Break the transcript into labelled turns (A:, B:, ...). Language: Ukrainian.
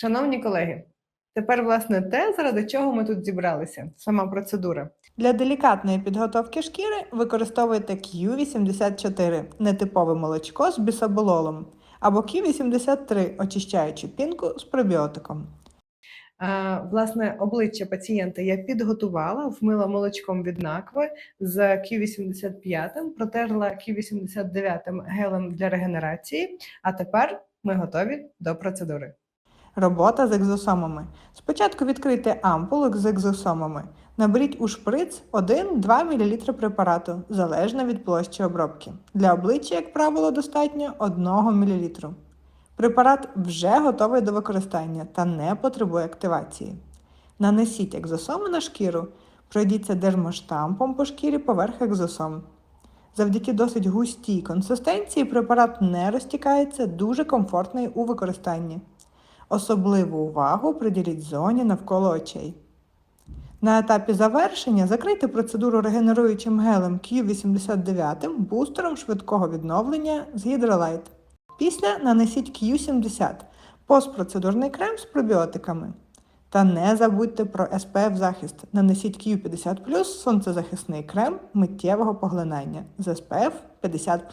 A: Шановні колеги, тепер власне те, заради чого ми тут зібралися, сама процедура.
B: Для делікатної підготовки шкіри використовуйте Q84 нетипове молочко з бісобололом або Q83 очищаючу пінку з пробіотиком.
A: А, власне, обличчя пацієнта я підготувала, вмила молочком від накви з Q85, протерла Q89 гелем для регенерації. А тепер ми готові до процедури.
B: Робота з екзосомами. Спочатку відкрийте ампулу з екзосомами. Наберіть у шприц 1-2 мл препарату, залежно від площі обробки. Для обличчя, як правило, достатньо 1 мл. Препарат вже готовий до використання та не потребує активації. Нанесіть екзосоми на шкіру, пройдіться дермоштампом по шкірі поверх екзосом. Завдяки досить густій консистенції препарат не розтікається, дуже комфортний у використанні. Особливу увагу приділіть зоні навколо очей. На етапі завершення закрийте процедуру регенеруючим гелем Q89 бустером швидкого відновлення з Hydrolite. Після нанесіть Q70 постпроцедурний крем з пробіотиками. Та не забудьте про SPF захист. Нанесіть Q50 сонцезахисний крем миттєвого поглинання з SPF 50